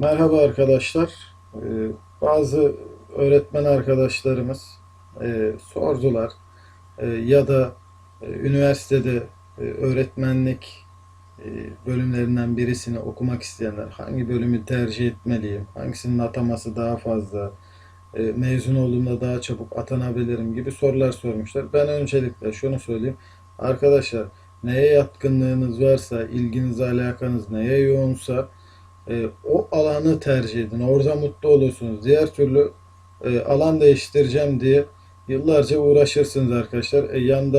Merhaba arkadaşlar. Ee, Bazı öğretmen arkadaşlarımız e, sordular E, ya da e, üniversitede e, öğretmenlik e, bölümlerinden birisini okumak isteyenler hangi bölümü tercih etmeliyim, hangisinin ataması daha fazla, e, mezun olduğumda daha çabuk atanabilirim gibi sorular sormuşlar. Ben öncelikle şunu söyleyeyim. Arkadaşlar neye yatkınlığınız varsa, ilginiz, alakanız neye yoğunsa e, o alanı tercih edin. Orada mutlu olursunuz. Diğer türlü e, alan değiştireceğim diye yıllarca uğraşırsınız arkadaşlar. E, yan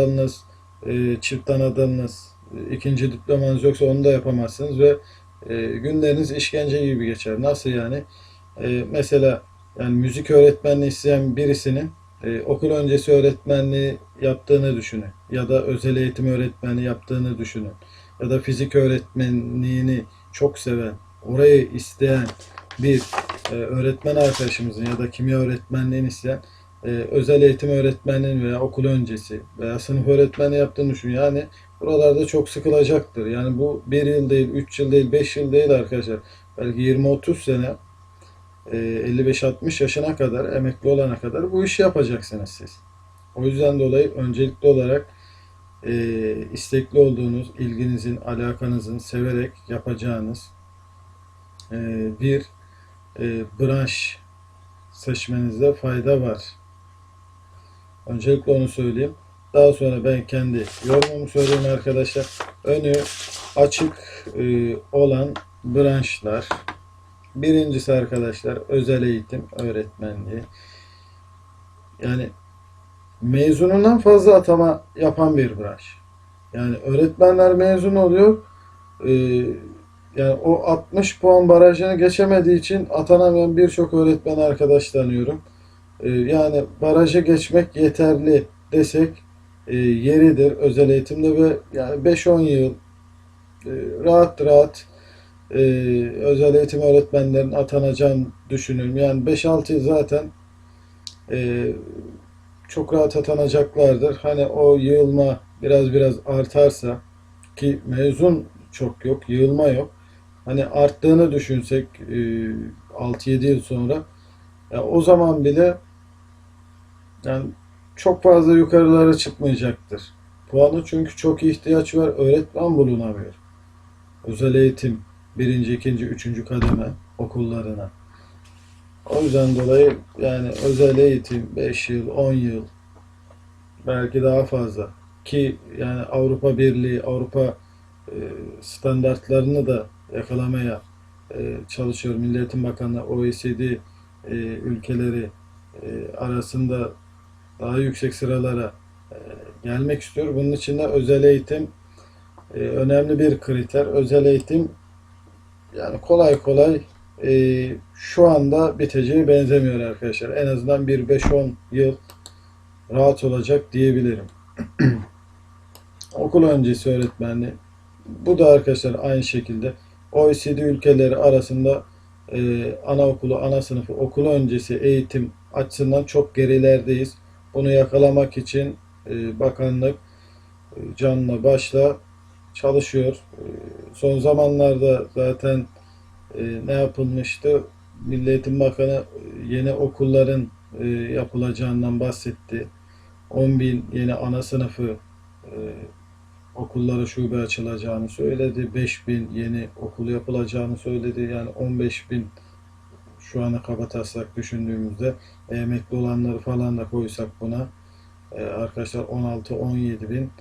e, çift ana e, ikinci diplomanız yoksa onu da yapamazsınız ve e, günleriniz işkence gibi geçer. Nasıl yani? E, mesela yani müzik öğretmenliği isteyen birisinin e, okul öncesi öğretmenliği yaptığını düşünün. Ya da özel eğitim öğretmeni yaptığını düşünün. Ya da fizik öğretmenliğini çok seven, orayı isteyen bir e, öğretmen arkadaşımızın ya da kimya öğretmenliğini isteyen e, özel eğitim öğretmenliğini veya okul öncesi veya sınıf öğretmeni yaptığını düşün. Yani buralarda çok sıkılacaktır. Yani bu bir yıl değil, üç yıl değil, beş yıl değil arkadaşlar. Belki 20-30 sene e, 55-60 yaşına kadar, emekli olana kadar bu işi yapacaksınız siz. O yüzden dolayı öncelikli olarak e, istekli olduğunuz, ilginizin, alakanızın severek yapacağınız e, bir e, branş seçmenizde fayda var. Öncelikle onu söyleyeyim. Daha sonra ben kendi yorumumu söyleyeyim arkadaşlar. Önü açık e, olan branşlar. Birincisi arkadaşlar özel eğitim öğretmenliği. Yani mezunundan fazla atama yapan bir branş. Yani öğretmenler mezun oluyor. Yani o 60 puan barajını geçemediği için atanamayan birçok öğretmen arkadaş tanıyorum. E, yani barajı geçmek yeterli desek e, yeridir özel eğitimde ve yani 5-10 yıl e, rahat rahat e, özel eğitim öğretmenlerin atanacağını düşünüyorum. Yani 5-6 yıl zaten e, çok rahat atanacaklardır. Hani o yığılma biraz biraz artarsa ki mezun çok yok, yığılma yok. Hani arttığını düşünsek e, 6-7 yıl sonra ya o zaman bile yani çok fazla yukarılara çıkmayacaktır. Puanı çünkü çok ihtiyaç var. Öğretmen bulunamıyor. Özel eğitim birinci, ikinci, üçüncü kademe okullarına. O yüzden dolayı yani özel eğitim 5 yıl, 10 yıl belki daha fazla ki yani Avrupa Birliği, Avrupa e, standartlarını da yakalamaya e, çalışıyor. Milli Eğitim Bakanlığı OECD e, ülkeleri e, arasında daha yüksek sıralara e, gelmek istiyor. Bunun için de özel eğitim önemli bir kriter. Özel eğitim yani kolay kolay şu anda biteceği benzemiyor arkadaşlar. En azından bir 5-10 yıl rahat olacak diyebilirim. Okul öncesi öğretmenliği. Bu da arkadaşlar aynı şekilde OECD ülkeleri arasında e, anaokulu, ana sınıfı, okul öncesi eğitim açısından çok gerilerdeyiz. Bunu yakalamak için e, bakanlık e, canla başla çalışıyor. E, son zamanlarda zaten e, ne yapılmıştı? Milli Eğitim Bakanı e, yeni okulların e, yapılacağından bahsetti. 10 bin yeni ana sınıfı e, okullara şube açılacağını söyledi. 5 bin yeni okul yapılacağını söyledi. Yani 15 bin şu ana kabataslak düşündüğümüzde e, emekli olanları falan da koysak buna e, arkadaşlar 16-17 bin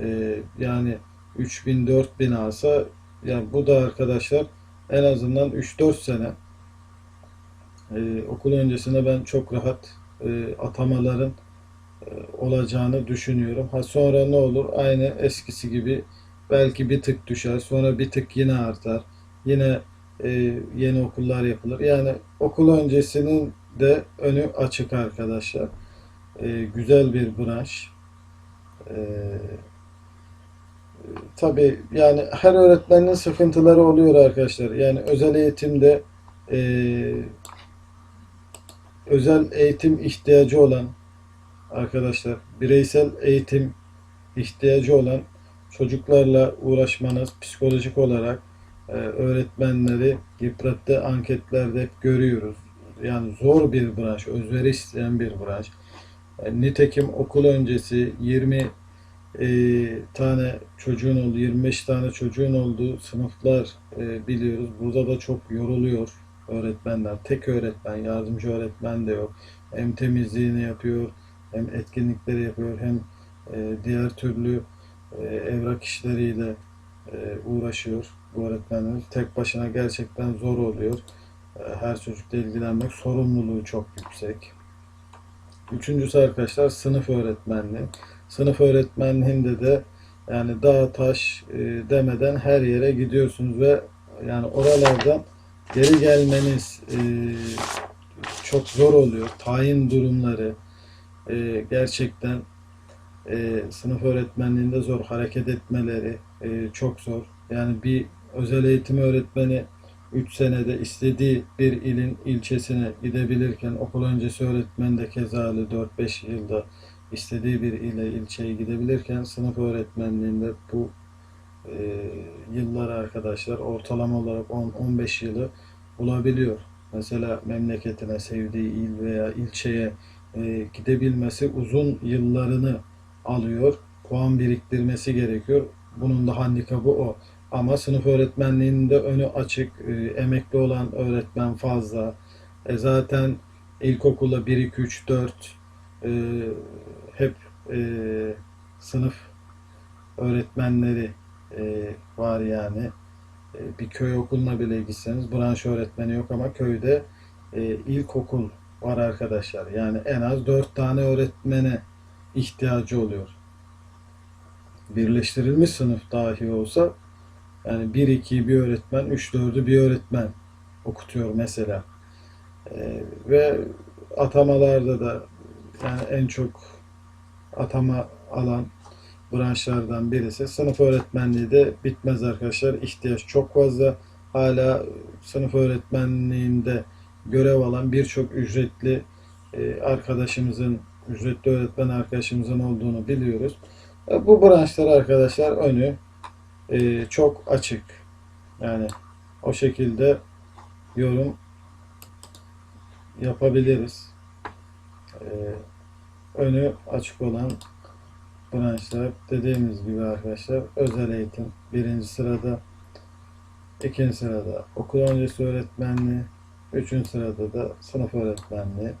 e, yani 3 bin 4 bin alsa yani bu da arkadaşlar en azından 3-4 sene e, okul öncesinde ben çok rahat e, atamaların olacağını düşünüyorum. Ha sonra ne olur? Aynı eskisi gibi belki bir tık düşer, sonra bir tık yine artar. Yine e, yeni okullar yapılır. Yani okul öncesinin de önü açık arkadaşlar. E, güzel bir branş. E, tabii yani her öğretmenin sıkıntıları oluyor arkadaşlar. Yani özel eğitimde e, özel eğitim ihtiyacı olan arkadaşlar bireysel eğitim ihtiyacı olan çocuklarla uğraşmanız psikolojik olarak e, öğretmenleri yıprattığı anketlerde hep görüyoruz. Yani zor bir branş, özveri isteyen bir branş. E, Nitekim okul öncesi 20 e, tane çocuğun olduğu, 25 tane çocuğun olduğu sınıflar e, biliyoruz. Burada da çok yoruluyor öğretmenler. Tek öğretmen, yardımcı öğretmen de yok. Hem temizliğini yapıyor, hem etkinlikleri yapıyor, hem e, diğer türlü e, evrak işleriyle e, uğraşıyor bu öğretmenler. Tek başına gerçekten zor oluyor. Her çocukla ilgilenmek sorumluluğu çok yüksek. Üçüncüsü arkadaşlar sınıf öğretmenliği. Sınıf öğretmenliğinde de yani dağ taş demeden her yere gidiyorsunuz ve yani oralardan geri gelmeniz çok zor oluyor. Tayin durumları e, gerçekten e, sınıf öğretmenliğinde zor. Hareket etmeleri e, çok zor. Yani bir özel eğitim öğretmeni 3 senede istediği bir ilin ilçesine gidebilirken okul öncesi öğretmen de keza 4-5 yılda istediği bir ile ilçeye gidebilirken sınıf öğretmenliğinde bu e, yıllar arkadaşlar ortalama olarak 10-15 yılı bulabiliyor. Mesela memleketine, sevdiği il veya ilçeye e, gidebilmesi uzun yıllarını alıyor. Puan biriktirmesi gerekiyor. Bunun da handikapı o. Ama sınıf öğretmenliğinde önü açık, e, emekli olan öğretmen fazla. E, zaten ilkokulda 1, 2, 3, 4 e, hep e, sınıf öğretmenleri e, var yani. E, bir köy okuluna bile gitseniz branş öğretmeni yok ama köyde e, ilkokul var arkadaşlar. Yani en az 4 tane öğretmene ihtiyacı oluyor. Birleştirilmiş sınıf dahi olsa yani 1-2'yi bir öğretmen, 3-4'ü bir öğretmen okutuyor mesela. Ee, ve atamalarda da yani en çok atama alan branşlardan birisi. Sınıf öğretmenliği de bitmez arkadaşlar. İhtiyaç çok fazla. Hala sınıf öğretmenliğinde görev alan birçok ücretli e, arkadaşımızın, ücretli öğretmen arkadaşımızın olduğunu biliyoruz. E, Bu branşlar arkadaşlar önü e, çok açık. Yani o şekilde yorum yapabiliriz. Önü açık olan branşlar dediğimiz gibi arkadaşlar özel eğitim birinci sırada ikinci sırada okul öncesi öğretmenliği üçüncü sırada da sınıf öğretmenliği.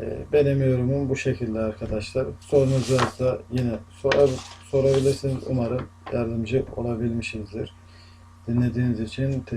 Ee, benim yorumum bu şekilde arkadaşlar. Sorunuz varsa yine sorar, sorabilirsiniz. Umarım yardımcı olabilmişizdir. Dinlediğiniz için teşekkür